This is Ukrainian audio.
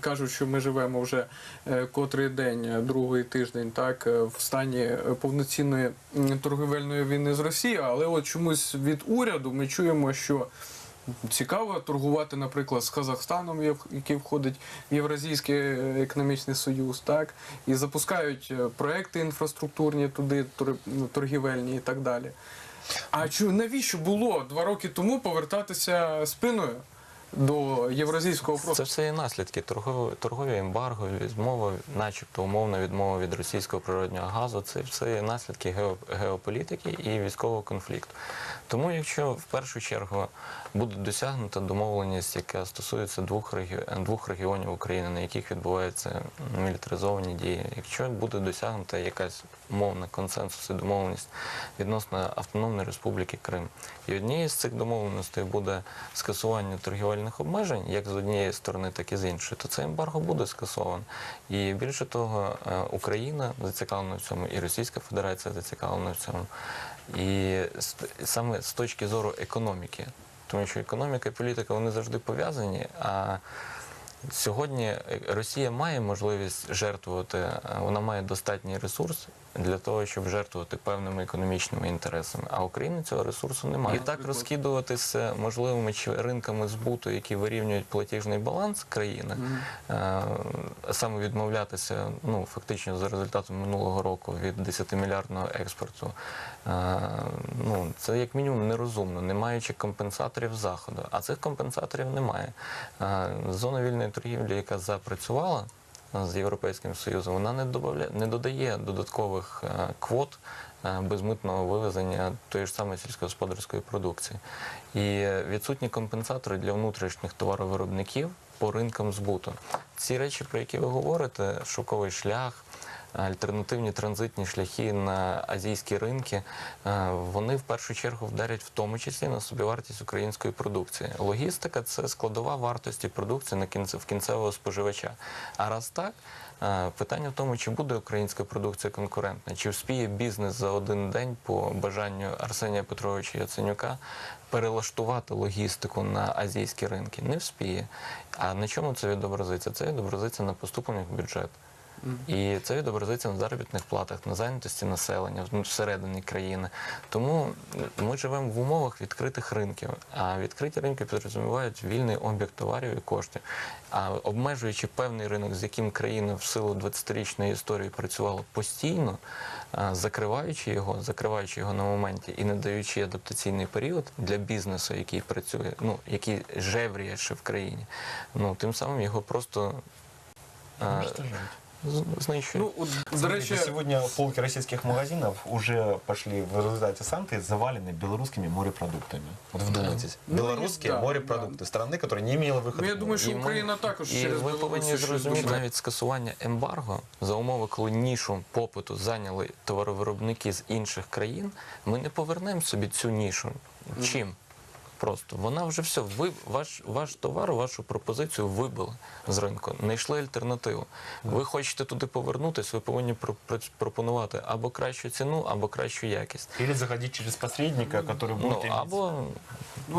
Кажуть, що ми живемо вже е, котрий день, е, другий тиждень, так е, в стані повноцінної торговельної війни з Росією, але от чомусь від уряду ми чуємо, що цікаво торгувати, наприклад, з Казахстаном, який входить в Євразійський економічний союз, так і запускають проекти інфраструктурні туди, ну, торгівельні і так далі. А чу, навіщо було два роки тому повертатися спиною до євразійського Це все є наслідки торгові, торгові ембарго, відмова, начебто умовна відмова від російського природнього газу. Це все є наслідки гео, геополітики і військового конфлікту. Тому, якщо в першу чергу буде досягнута домовленість, яка стосується двох, регі... двох регіонів України, на яких відбуваються мілітаризовані дії, якщо буде досягнута якась умовна консенсус і домовленість відносно Автономної Республіки Крим, і однією з цих домовленостей буде скасування торгівельних обмежень, як з однієї сторони, так і з іншої, то це ембарго буде скасовано. І більше того, е, Україна зацікавлена в цьому, і Російська Федерація зацікавлена в цьому. І саме з точки зору економіки, тому що економіка і політика вони завжди пов'язані. А сьогодні Росія має можливість жертвувати, е, вона має достатній ресурс для того, щоб жертвувати певними економічними інтересами. А Україна цього ресурсу немає. І так розкидуватися можливими чи ринками збуту, які вирівнюють платіжний баланс країни, е, саме відмовлятися, ну фактично за результатом минулого року від 10-мільярдного експорту. е, Ну це як мінімум нерозумно, не маючи компенсаторів заходу. А цих компенсаторів немає. Зона вільної торгівлі, яка запрацювала. З Європейським Союзом вона не не додає додаткових е, квот е, безмитного вивезення тої ж самої сільськогосподарської продукції. І відсутні компенсатори для внутрішніх товаровиробників по ринкам збуту. Ці речі, про які ви говорите, шоковий шлях. Альтернативні транзитні шляхи на азійські ринки, е, вони в першу чергу вдарять в тому числі на собівартість української продукції. Логістика це складова вартості продукції на кінце в кінцевого споживача. А раз так, е, питання в тому, чи буде українська продукція конкурентна, чи вспіє бізнес за один день по бажанню Арсенія Петровича Яценюка перелаштувати логістику на азійські ринки. Не вспіє. А на чому це відобразиться? Це відобразиться на поступленнях в бюджет. І це відобразиться на заробітних платах, на зайнятості населення ну, всередині країни. Тому ми живемо в умовах відкритих ринків. А відкриті ринки підрозумівають вільний обіг товарів і коштів. А обмежуючи певний ринок, з яким країна в силу 20-річної історії працювала постійно, закриваючи його, закриваючи його на моменті і не даючи адаптаційний період для бізнесу, який працює, ну який жевріє ще в країні, ну тим самим його просто. з- знищує. Ну, от, до Смотрите, речі, сегодня полки российских магазинов уже пошли в результате санкций завалены белорусскими морепродуктами. Вот вдумайтесь. Ну, Белорусские да, морепродукты. Страны, которая не имела выхода. ну, я думаю, що І ми- Україна також і через ви Білорусь повинні щось зрозуміти дуже- навіть скасування ембарго за умови, коли нішу попиту зайняли товаровиробники з інших країн. Ми не повернемо собі цю нішу. Чим? Просто вона вже все. Ви ваш ваш товар, вашу пропозицію вибили з ринку. Не йшли альтернативу. Ви хочете туди повернутися, ви повинні про- про- пропонувати або кращу ціну, або кращу якість. Або заходить через посредника, який буде... Ну або Ну,